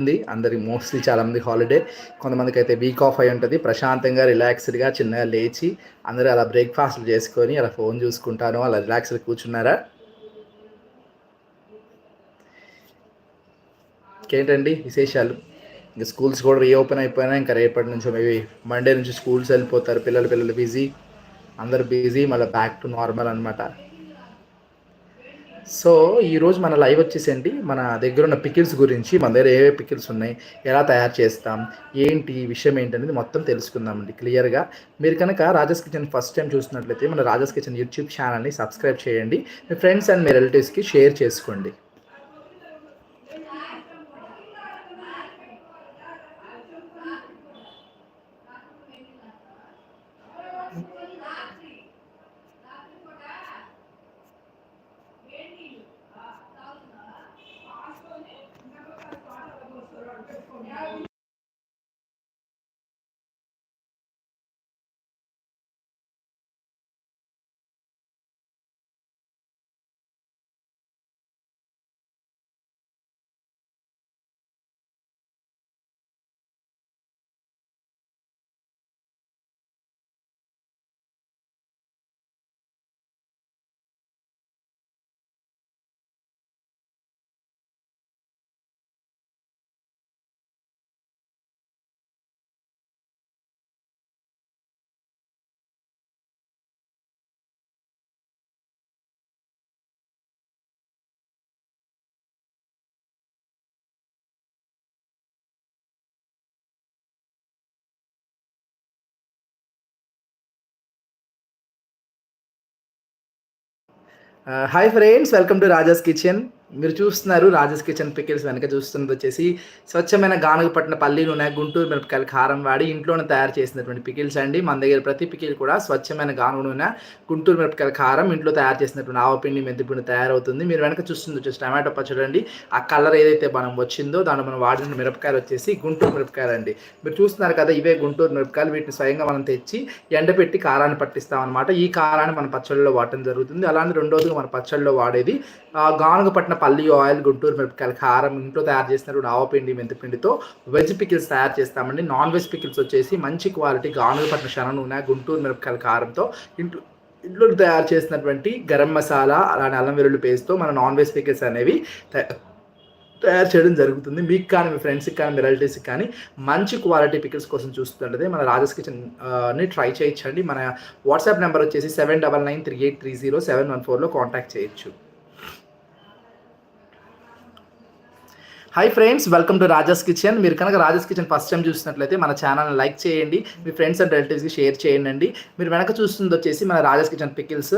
ఉంది. అందరికి మోస్ట్లీ చాలా మంది హాలిడే కొంతమందికి అయితే వీక్ ఆఫ్ అయి ఉంటుంది. ప్రశాంతంగా రిలాక్స్డ్గా చిన్నగా లేచి అందరూ అలా బ్రేక్ఫాస్ట్లు చేసుకొని అలా ఫోన్ చూసుకుంటాను. అలా రిలాక్స్గా కూర్చున్నారా? ఇంకేంటండి విశేషాలు? ఇంకా స్కూల్స్ కూడా రీఓపెన్ అయిపోయినా ఇంకా రేపటి నుంచి మేబీ మండే నుంచి స్కూల్స్ వెళ్ళిపోతారు. పిల్లలు పిల్లలు బిజీ అందరు బిజీ మళ్ళీ బ్యాక్ టు నార్మల్ అనమాట సో ఈరోజు మన లైవ్ వచ్చేసండి మన దగ్గర ఉన్న పికిల్స్ గురించి మన దగ్గర ఏవే పికిల్స్ ఉన్నాయి ఎలా తయారు చేస్తాం ఏంటి విషయం ఏంటనేది మొత్తం తెలుసుకుందామండి క్లియర్గా. మీరు కనుక రాజస్ కిచెన్ ఫస్ట్ టైం చూసినట్లయితే మన రాజస్ కిచెన్ యూట్యూబ్ ఛానల్ని సబ్స్క్రైబ్ చేయండి. మీ ఫ్రెండ్స్ అండ్ మీ రిలేటివ్స్కి షేర్ చేసుకోండి. Hi friends welcome to Raja's kitchen మీరు చూస్తున్నారు రాజస్ కిచెన్ పికిల్స్ వెనక చూస్తున్నది వచ్చేసి స్వచ్ఛమైన గానుగ పట్టిన పల్లి నూనె గుంటూరు మిరపకాయల కారం వాడి ఇంట్లోనే తయారు చేసినటువంటి పికిల్స్ అండి. మన దగ్గర ప్రతి పికిల్ కూడా స్వచ్ఛమైన గానుగ నూనె గుంటూరు మిరపకాయల కారం ఇంట్లో తయారు చేసినటువంటి ఆవపిండి మెంతిపిండి తయారవుతుంది. మీరు వెనక చూస్తుంది వచ్చేసి టమాటో పచ్చడి అండి. ఆ కలర్ ఏదైతే మనం వచ్చిందో దాన్ని మనం వాడిన మిరపకాయలు వచ్చేసి గుంటూరు మిరపకాయలు అండి. మీరు చూస్తున్నారు కదా ఇవే గుంటూరు మిరపకాయలు. వీటిని స్వయంగా మనం తెచ్చి ఎండపెట్టి కారాన్ని పట్టిస్తాం అనమాట ఈ కారాన్ని మన పచ్చళ్ళలో వాడటం జరుగుతుంది. అలానే రోజులు మన పచ్చళ్ళలో వాడేది. గానుగ పట్టిన పల్లి ఆయిల్ గుంటూరు మిరపకాయల కారం ఇంట్లో తయారు చేసినటువంటి ఆవపిండి మెంతిపిండితో వెజ్ పికిల్స్ తయారు చేస్తామండి. నాన్ వెజ్ పికిల్స్ వచ్చేసి మంచి క్వాలిటీ గానుగ పట్టిన శన నూనె గుంటూరు మిరపకాయల కారంతో ఇంట్లో ఇంట్లో తయారు చేసినటువంటి గరం మసాలా అలానే అల్లం వెల్లుల్లి పేస్ట్తో మన నాన్ వెజ్ పికిల్స్ అనేవి తయారు చేయడం జరుగుతుంది. మీకు కానీ మీ ఫ్రెండ్స్కి కానీ మీ రిలేటివ్స్కి కానీ మంచి క్వాలిటీ పికిల్స్ కోసం చూస్తుంటే మన రాజస్ కిచెన్ ట్రై చేయొచ్చండి. మన వాట్సాప్ నెంబర్ వచ్చేసి seven double nine three eight three zero seven one ఫోర్లో కాంటాక్ట్ చేయొచ్చు. Hi friends welcome to Raja's kitchen మీరు కనుక రాజస్ కిచెన్ ఫస్ట్ టైం చూసినట్లయితే మన ఛానల్ని లైక్ చేయండి మీ ఫ్రెండ్స్ అండ్ రిలేటివ్స్కి షేర్ చేయండి మీరు వెనక చూస్తుంది వచ్చేసి మన రాజస్ కిచెన్ పికిల్స్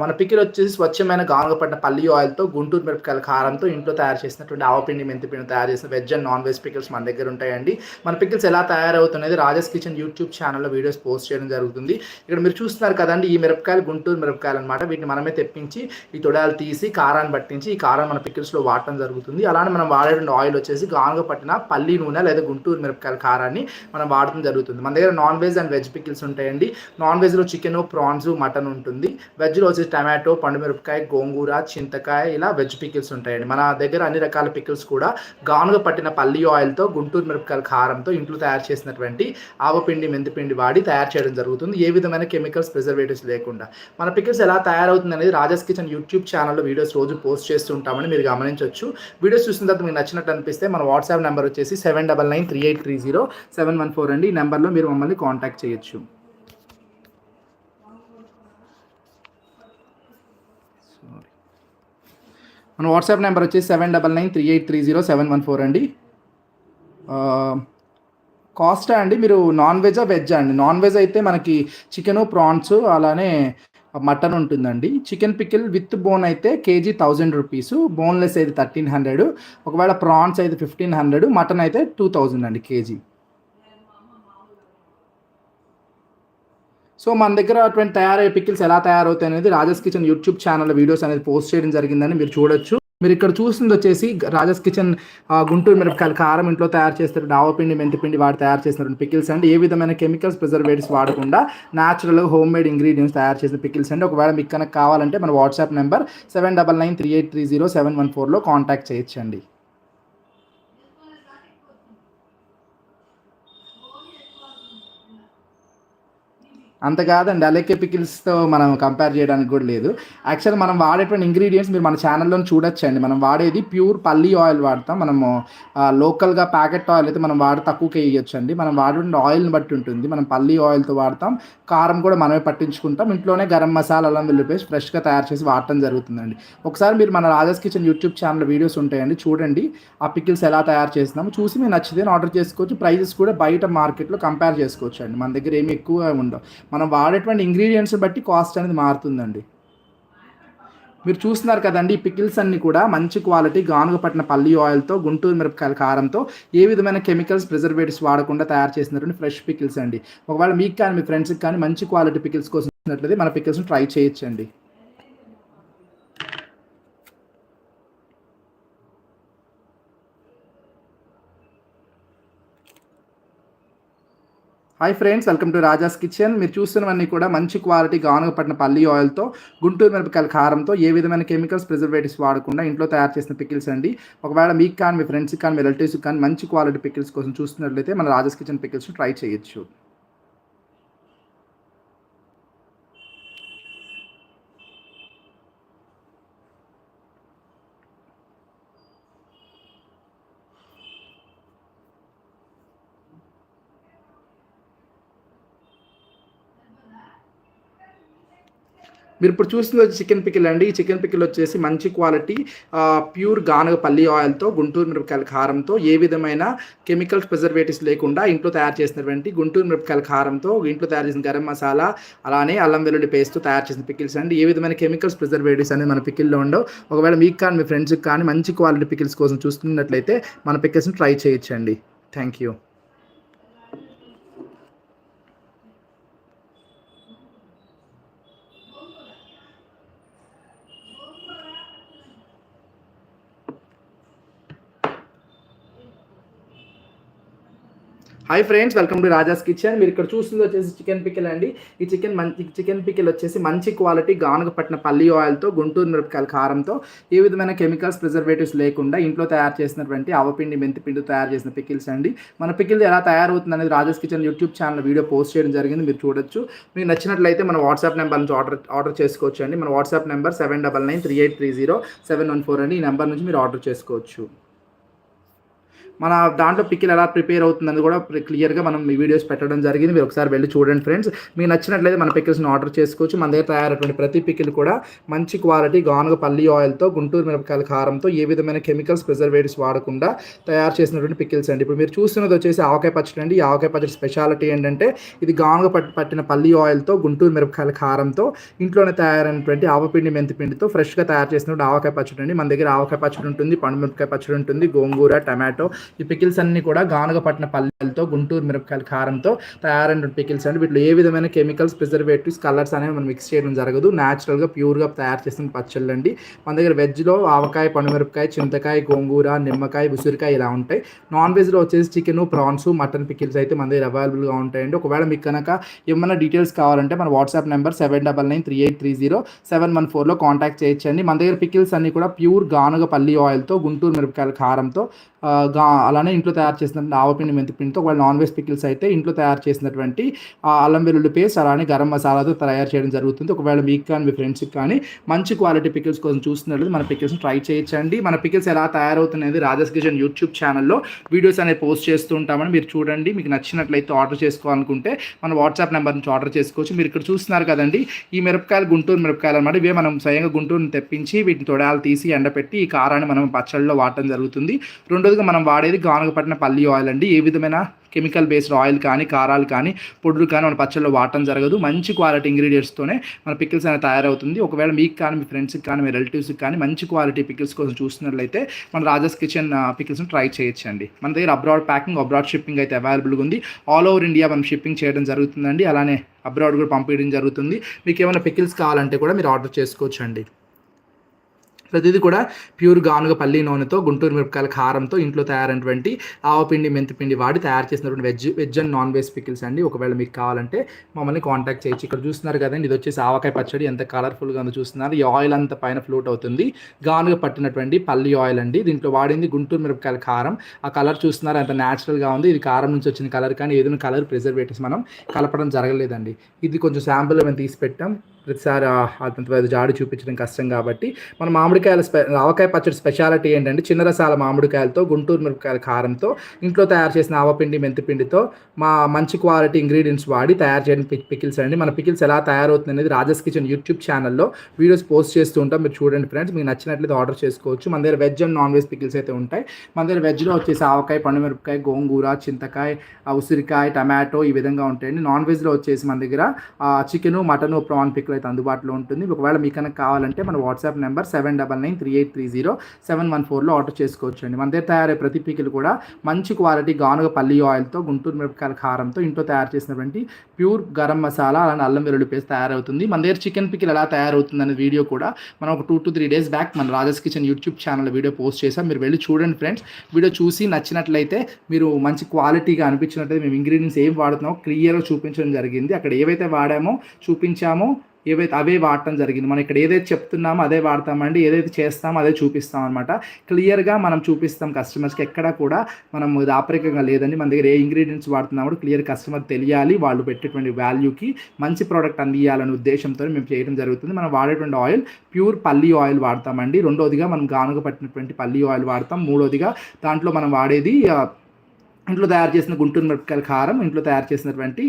మన పికిల్ వచ్చేసి స్వచ్ఛమైన గానుగపడిన పల్లి ఆయిల్తో గుంటూరు మిరపకాయల కారంతో ఇంట్లో తయారు చేసినటువంటి ఆవపిండి మెంతిపిండి తయారు చేసిన veg and non veg pickles మన దగ్గర ఉంటాయండి. మన పికిల్స్ ఎలా తయారవుతున్నది రాజస్ కిచెన్ యూట్యూబ్ ఛానల్లో వీడియోస్ పోస్ట్ చేయడం జరుగుతుంది. ఇక్కడ మీరు చూస్తున్నారు కదండి ఈ మిరపకాయలు గుంటూరు మిరపకాయలు అనమాట వీటిని మనమే తెప్పించి ఈ తొడాలు తీసి కారాన్ని పట్టించి ఈ కారం మన పికిల్స్లో వాడటం జరుగుతుంది. అలానే మనం రెండు ఆయిల్ వచ్చేసి గానుగ పట్టిన పల్లి నూనె లేదా గుంటూరు మిరపకాయల కారాన్ని మనం వాడటం జరుగుతుంది. మన దగ్గర non veg and veg pickles ఉంటాయండి. నాన్ వెజ్లో చికెన్ ప్రాన్స్ మటన్ ఉంటుంది. వెజ్లో వచ్చేసి టమాటో పండు మిరపకాయ గోంగూర చింతకాయ ఇలా వెజ్ పికిల్స్ ఉంటాయండి. మన దగ్గర అన్ని రకాల పికిల్స్ కూడా గానుగ పట్టిన పల్లి ఆయిల్తో గుంటూరు మిరపకాయల కారంతో ఇంట్లో తయారు చేసినటువంటి ఆవపిండి మెంతిపిండి వాడి తయారు చేయడం జరుగుతుంది. ఏ విధమైన కెమికల్స్ ప్రిజర్వేటివ్స్ లేకుండా. మన పికిల్స్ ఎలా తయారవుతుంది అనేది రాజాస్ కిచెన్ యూట్యూబ్ ఛానల్లో వీడియోస్ రోజు పోస్ట్ చేస్తుంటామని మీరు గమనించవచ్చు వీడియోస్ చూసిన తర్వాత మీకు నచ్చినట్టు అనిపిస్తే మన వాట్సాప్ నెంబర్ వచ్చేసి seven double nine three eight three zero seven one four అండి. ఈ నెంబర్లో మీరు మమ్మల్ని కాంటాక్ట్ చేయొచ్చు. మన వాట్సాప్ నెంబర్ వచ్చేసి seven double nine three eight three zero seven one four అండి. కాస్టా అండి మీరు నాన్ వెజా వెజ్ అండి? నాన్ వెజ్ అయితే మనకి చికెను ప్రాన్స్ అలానే మటన్ ఉంటుందండి. చికెన్ పికిల్ విత్ బోన్ అయితే కేజీ థౌజండ్ రూపీస్. బోన్లెస్ అయితే థర్టీన్ హండ్రెడ్. ఒకవేళ ప్రాన్స్ అయితే ఫిఫ్టీన్ హండ్రెడ్. మటన్ అయితే టూ థౌజండ్ అండి కేజీ. సో మన దగ్గర అటువంటి తయారయ్యే పికిల్స్ ఎలా తయారవుతాయి అనేది Raja's kitchen YouTube channel videos అనేది పోస్ట్ చేయడం జరిగిందని మీరు చూడొచ్చు. మీరు ఇక్కడ చూసింది వచ్చేసి రాజస్ కిచెన్ గుంటూరు మిరపకాయలు కారం ఇంట్లో తయారు చేస్తారు. డావపిండి మెంతిపిండి వాడు తయారు చేసినటువంటి పికిల్స్ అండి. ఏ విధమైన కెమికల్స్ ప్రిజర్వేటివ్స్ వాడకుండా న్యాచురల్ హోమ్ మేడ్ ఇంగ్రీడియంట్స్ తయారు చేసిన పికిల్స్ అండి. ఒకవేళ మీకు కనుక కావాలంటే మన WhatsApp number seven double nine three eight three zero seven one ఫోర్లో కాంటాక్ట్ చేయొచ్చండి. అంత కాదండి. అలెక్కే పికిల్స్తో మనం కంపేర్ చేయడానికి కూడా లేదు. యాక్చువల్ మనం వాడేటువంటి ఇంగ్రీడియంట్స్ మీరు మన ఛానల్లో చూడొచ్చండి. మనం వాడేది ప్యూర్ పల్లీ ఆయిల్ వాడతాం. మనము లోకల్గా ప్యాకెట్ ఆయిల్ అయితే మనం వాడి తక్కువకే వేయొచ్చు అండి మనం వాడే ఆయిల్ని బట్టి ఉంటుంది. మనం పల్లీ ఆయిల్తో వాడతాం. కారం కూడా మనమే పట్టించుకుంటాం. ఇంట్లోనే గరం మసాలా అల్లం వెల్లుల్లి పేస్ట్ ఫ్రెష్గా తయారు చేసి వాడటం జరుగుతుందండి. ఒకసారి మీరు మన Raja's kitchen YouTube channel videos ఉంటాయండి. చూడండి. ఆ పికిల్స్ ఎలా తయారు చేస్తున్నాము. చూసి మీరు నచ్చితే ఆర్డర్ చేసుకోవచ్చు. ప్రైజెస్ కూడా బయట మార్కెట్లో కంపేర్ చేసుకోవచ్చు అండి మన దగ్గర ఏమి ఎక్కువ ఉండవు. మనం వాడేటువంటి ఇంగ్రీడియంట్స్ బట్టి కాస్ట్ అనేది మారుతుందండి. మీరు చూస్తున్నారు కదండి ఈ పికిల్స్ అన్నీ కూడా మంచి క్వాలిటీ గానుగపట్టిన పల్లి ఆయిల్తో గుంటూరు మిరపకాయల కారంతో ఏ విధమైన కెమికల్స్ ప్రిజర్వేటివ్స్ వాడకుండా తయారు చేసినటువంటి ఫ్రెష్ పికిల్స్ అండి. ఒకవేళ మీకు కానీ మీ ఫ్రెండ్స్కి కానీ మంచి క్వాలిటీ పికిల్స్ కోసం మన పికిల్స్ని ట్రై చేయొచ్చండి. Hi friends welcome to Raja's kitchen మీరు చూస్తున్నవన్నీ కూడా మంచి క్వాలిటీ గానుగపట్టిన పల్లి ఆయిల్తో గుంటూరు మిరపకాయల కారంతో ఏ విధమైన కెమికల్స్ ప్రిజర్వేటివ్స్ వాడకుండా ఇంట్లో తయారు చేసిన పికిల్స్ అండి. ఒకవేళ మీకు కానీ మీ ఫ్రెండ్స్కి కానీ మీ రిలేటివ్స్కి కానీ మంచి క్వాలిటీ పికిల్స్ కోసం చూస్తున్నట్లయితే మన రాజాస్ కిచెన్ పికిల్స్ ట్రై చేయొచ్చు. మీరు ఇప్పుడు చూస్తుంది వచ్చి చికెన్ పికిల్ అండి. ఈ చికెన్ పికిల్ వచ్చేసి మంచి క్వాలిటీ ప్యూర్ గానగ పల్లి ఆయిల్తో గుంటూరు మిరపకాయల కారంతో ఏ విధమైన కెమికల్స్ ప్రిజర్వేటివ్స్ లేకుండా ఇంట్లో తయారు చేసినటువంటి గుంటూరు మిరపకాయల కారంతో ఇంట్లో తయారు చేసిన గరం మసాలా అలానే అల్లం వెల్లుల్లి పేస్ట్ తయారు చేసిన పికిల్స్ అండి. ఏ విధమైన కెమికల్స్ ప్రిజర్వేటివ్స్ అనేది మన పికిల్లో ఉండవు. ఒకవేళ మీకు కానీ మీ ఫ్రెండ్స్కి కానీ మంచి క్వాలిటీ పికిల్స్ కోసం చూస్తున్నట్లయితే మన పికిల్స్ని ట్రై చేయొచ్చండి. Thank you. Hi friends welcome to Raja's kitchen మీరు ఇక్కడ చూస్తుంది వచ్చేసి చికెన్ పికిల్ అండి. ఈ చికెన్ మంచి చికెన్ పికిల్ వచ్చేసి మంచి క్వాలిటీ గానగపట్టిన పల్లి ఆయిల్తో గుంటూరు మిరపకాయల కారంతో ఏ విధమైన కెమికల్స్ ప్రిజర్వేటివ్స్ లేకుండా ఇంట్లో తయారు చేసినటువంటి ఆవపిండి మెంతిపిండి తయారు చేసిన పికిల్స్ అండి. మన పికిల్ ఎలా తయారవుతుంది అనేది Raja's kitchen YouTube channel video post చేయడం జరిగింది. మీరు చూడొచ్చు. మీకు నచ్చినట్లయితే మన వాట్సాప్ నెంబర్ నుంచి ఆర్డర్ ఆర్డర్ చేసుకోవచ్చు అండి మన WhatsApp number seven double nine three eight three zero seven one four అండి ఈ నెంబర్ నుంచి మీరు ఆర్డర్ చేసుకోవచ్చు. మన దాంట్లో పికిల్ ఎలా ప్రిపేర్ అవుతుందని కూడా క్లియర్గా మనం ఈ వీడియోస్ పెట్టడం జరిగింది. మీరు ఒకసారి వెళ్ళి చూడండి ఫ్రెండ్స్. మీకు నచ్చినట్లయితే మన పికిల్స్ని ఆర్డర్ చేసుకోవచ్చు. మన దగ్గర తయారైనటువంటి ప్రతి పికిల్ కూడా మంచి క్వాలిటీ గానుగ పల్లి ఆయిల్తో గుంటూరు మిరపకాయల కారంతో ఏ విధమైన కెమికల్స్ ప్రిజర్వేటివ్స్ వాడకుండా తయారు చేసినటువంటి పికిల్స్ అండి. ఇప్పుడు మీరు చూస్తున్నది వచ్చేసి ఆవకాయ పచ్చడి అండి. ఈ ఆవకాయ పచ్చడి స్పెషాలిటీ ఏంటంటే ఇది గానుగ పట్టి పట్టిన పల్లి ఆయిల్తో గుంటూరు మిరపకాయల కారంతో ఇంట్లోనే తయారైనటువంటి ఆవపిండి మెంతిపిండితో ఫ్రెష్గా తయారు చేసినటువంటి ఆవకాయ పచ్చడి అండి. మన దగ్గర ఆవకాయ పచ్చడి ఉంటుంది పండు మిరపకాయ పచ్చడి ఉంటుంది గోంగూర టమాటో ఈ పికిల్స్ అన్ని కూడా గానుగ పట్టిన పల్లెలతో గుంటూరు మిరపకాయల కారంతో తయారైన పికిల్స్ అండి. వీటిలో ఏ విధమైన కెమికల్స్ ప్రిజర్వేటివ్స్ కలర్స్ అనేవి మనం మిక్స్ చేయడం జరగదు. న్యాచురల్గా ప్యూర్గా తయారు చేసిన పచ్చళ్ళు అండి. మన దగ్గర వెజ్లో ఆవకాయ పండుమిరపకాయ చింతకాయ గోంగూర నిమ్మకాయ ఉసిరికాయ ఇలా ఉంటాయి. నాన్ వెజ్లో వచ్చేసి చికెన్ ప్రాన్స్ మటన్ పికిల్స్ అయితే మన దగ్గర అవైలబుల్గా ఉంటాయండి. ఒకవేళ మీకు కనుక ఏమైనా డీటెయిల్స్ కావాలంటే మన WhatsApp number seven double nine three eight three zero seven one ఫోర్లో కాంటాక్ట్ చేయొచ్చండి. మన దగ్గర పికిల్స్ అన్ని కూడా ప్యూర్ గానుగ పల్లి ఆయిల్తో గుంటూరు మిరపకాయల కారంతో గా అలానే ఇంట్లో తయారు చేసినటువంటి ఆవపిండి మెంతిపిండితో ఒకవేళ నాన్ వెజ్ పికిల్స్ అయితే ఇంట్లో తయారు చేసినటువంటి అల్లం వెల్లుల్లి పేస్ట్ అలానే గరం మసాలాతో తయారు చేయడం జరుగుతుంది. ఒకవేళ మీకు కానీ మీ ఫ్రెండ్స్కి కానీ మంచి క్వాలిటీ పికిల్స్ కోసం చూస్తున్నట్లయితే మన పికిల్స్ ట్రై చేయొచ్చండి. మన పికిల్స్ ఎలా తయారవుతున్నది రాజస్ కిషన్ యూట్యూబ్ ఛానల్లో వీడియోస్ అనేది పోస్ట్ చేస్తూ ఉంటామని మీరు చూడండి. మీకు నచ్చినట్లయితే ఆర్డర్ చేసుకోవాలనుకుంటే మన వాట్సాప్ నెంబర్ నుంచి ఆర్డర్ చేసుకోవచ్చు. మీరు ఇక్కడ చూస్తున్నారు కదండి ఈ మిరపకాయలు గుంటూరు మిరపకాయలు అనమాట ఇవే మనం స్వయంగా గుంటూరుని తెప్పించి వీటిని తొడాలు తీసి ఎండపెట్టి ఈ కారాన్ని మనం పచ్చళ్ళలో వాడటం జరుగుతుంది. రెండోదిగా మనం వాడేది గానుగపట్టిన పల్లి ఆయిల్ అండి. ఏ విధమైన కెమికల్ బేస్డ్ ఆయిల్ కానీ కారాలు కానీ పొడులు కానీ మన పచ్చళ్ళు వాడటం జరగదు. మంచి క్వాలిటీ ఇంగ్రీడియంట్స్తోనే మన పికిల్స్ అనేది తయారవుతుంది. ఒకవేళ మీకు కానీ మీ ఫ్రెండ్స్కి కానీ మీ రిలేటివ్స్కి కానీ మంచి క్వాలిటీ పికిల్స్ కోసం చూస్తున్నట్లయితే మన రాజస్ కిచెన్ పికిల్స్ని ట్రై చేయొచ్చండి. మన దగ్గర అబ్రాడ్ ప్యాకింగ్ అబ్రాడ్ షిప్పింగ్ అయితే అవైలబుల్గా ఉంది. ఆల్ ఓవర్ ఇండియా మనం షిప్పింగ్ చేయడం జరుగుతుందండి. అలానే అబ్రాడ్ కూడా పంపించడం జరుగుతుంది. మీకు ఏమైనా పికిల్స్ కావాలంటే కూడా మీరు ఆర్డర్ చేసుకోవచ్చు అండి ప్రతిదీ కూడా ప్యూర్ గానుగ పల్లి నూనెతో గుంటూరు మిరపకాయల కారంతో ఇంట్లో తయారైనటువంటి ఆవపిండి మెంతిపిండి వాడి తయారు చేసినటువంటి veg veg and non veg pickles అండి. ఒకవేళ మీకు కావాలంటే మమ్మల్ని కాంటాక్ట్ చేయొచ్చు. ఇక్కడ చూస్తున్నారు కదండి ఇది వచ్చేసి ఆవకాయ పచ్చడి. ఎంత కలర్ఫుల్గా ఉందో చూస్తున్నారు. ఈ ఆయిల్ అంత పైన ఫ్లోట్ అవుతుంది. గానుగ పట్టినటువంటి పల్లి ఆయిల్ అండి. దీంట్లో వాడింది గుంటూరు మిరపకాయల కారం. ఆ కలర్ చూస్తున్నారు. ఎంత న్యాచురల్గా ఉంది. ఇది కారం నుంచి వచ్చిన కలర్ కానీ ఏదైనా కలర్ ప్రిజర్వేటివ్స్ మనం కలపడం జరగలేదండి. ఇది కొంచెం శాంపుల్ మేము తీసి పెట్టాం. ప్రతిసారి అంత జాడు జాడి చూపించడం కష్టం కాబట్టి మన మామిడికాయల స్పె ఆవకాయ పచ్చడి స్పెషాలిటీ ఏంటంటే చిన్న రసాల మామిడికాయలతో గుంటూరు మిరపకాయల కారంతో ఇంట్లో తయారు చేసిన ఆవపిండి మెంతిపిండితో మా మంచి క్వాలిటీ ఇంగ్రీడియంట్స్ వాడి తయారు చేయడం పిక్ పికిల్స్ అండి. మన పికిల్స్ ఎలా తయారవుతుంది అనేది రాజస్ కిచెన్ యూట్యూబ్ ఛానల్లో వీడియోస్ పోస్ట్ చేస్తూ ఉంటాం. మీరు చూడండి ఫ్రెండ్స్ మీకు నచ్చినట్లయితే ఆర్డర్ చేసుకోవచ్చు. మన దగ్గర veg and non veg pickles అయితే ఉంటాయి. మన దగ్గర వెజ్లో వచ్చేసి ఆవకాయ పండుమిరపకాయ గోంగూర చింతకాయ ఉసిరికాయ టమాటో ఈ విధంగా ఉంటాయండి. నాన్ వెజ్లో వచ్చేసి మన దగ్గర చికెను మటను ప్రాన్ పికిల్ అయితే అందుబాటులో ఉంటుంది. ఒకవేళ మీకు కనుక కావాలంటే మన WhatsApp number seven double nine three eight three zero seven one ఫోర్లో ఆర్డర్ చేసుకోవచ్చు అండి మన దగ్గర తయారయ్యే ప్రతి పికిల్ కూడా మంచి క్వాలిటీ గానుగ పల్లి ఆయిల్తో గుంటూరు మిరపకాయల కారంతో ఇంట్లో తయారు చేసినటువంటి ప్యూర్ గరం మసాలా అలానే అల్లం వెల్లుల్లి పేస్ట్ తయారవుతుంది. మన దగ్గర చికెన్ పికిల్ ఎలా తయారవుతుంది అనే వీడియో కూడా మనం ఒక two to three days back మన Raja's kitchen YouTube channel video post చేసాం మీరు వెళ్ళి చూడండి ఫ్రెండ్స్. వీడియో చూసి నచ్చినట్లయితే మీరు మంచి క్వాలిటీగా అనిపించినట్లయితే మేము ఇంగ్రీడియంట్స్ ఏం వాడుతున్నామో క్లియర్గా చూపించడం జరిగింది. అక్కడ ఏవైతే వాడామో చూపించామో ఏవైతే అవే వాడటం జరిగింది మనం ఇక్కడ ఏదైతే చెప్తున్నామో అదే వాడతామండి ఏదైతే చేస్తామో అదే చూపిస్తాం అనమాట క్లియర్గా మనం చూపిస్తాం కస్టమర్స్కి ఎక్కడ కూడా మనం దాపరికంగా లేదండి. మన దగ్గర ఏ ఇంగ్రీడియంట్స్ వాడుతున్నామో క్లియర్ కస్టమర్ తెలియాలి. వాళ్ళు పెట్టేటువంటి వాల్యూకి మంచి ప్రోడక్ట్ అందియాలనే ఉద్దేశంతో మేము చేయడం జరుగుతుంది. మనం వాడేటువంటి ఆయిల్ ప్యూర్ పల్లి ఆయిల్ వాడతామండి. రెండోదిగా మనం గానుగ పట్టినటువంటి పల్లి ఆయిల్ వాడతాం. మూడోదిగా దాంట్లో మనం వాడేది ఇంట్లో తయారు చేసిన గుంటూరు మిరపకాయల కారం ఇంట్లో తయారు చేసినటువంటి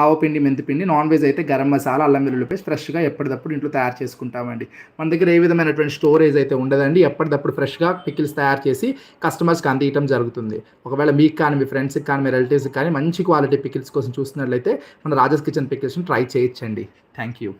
ఆవపిండి మెంతిపిండి నాన్ వెజ్ అయితే గరం మసాలా అల్లం వెల్లుల్లి పేస్ట్ ఫ్రెష్గా ఎప్పటికప్పుడు ఇంట్లో తయారు చేసుకుంటామండి. మన దగ్గర ఏ విధమైనటువంటి స్టోరేజ్ అయితే ఉండదండి ఎప్పటికప్పుడు ఫ్రెష్గా పికిల్స్ తయారు చేసి కస్టమర్స్కి అందించడం జరుగుతుంది. ఒకవేళ మీకు కానీ మీ ఫ్రెండ్స్కి కానీ మీ రిలేటివ్స్కి కానీ మంచి క్వాలిటీ పికిల్స్ కోసం చూస్తున్నట్లయితే మన రాజస్ కిచెన్ పికిల్స్ని ట్రై చేయొచ్చండి. Thank you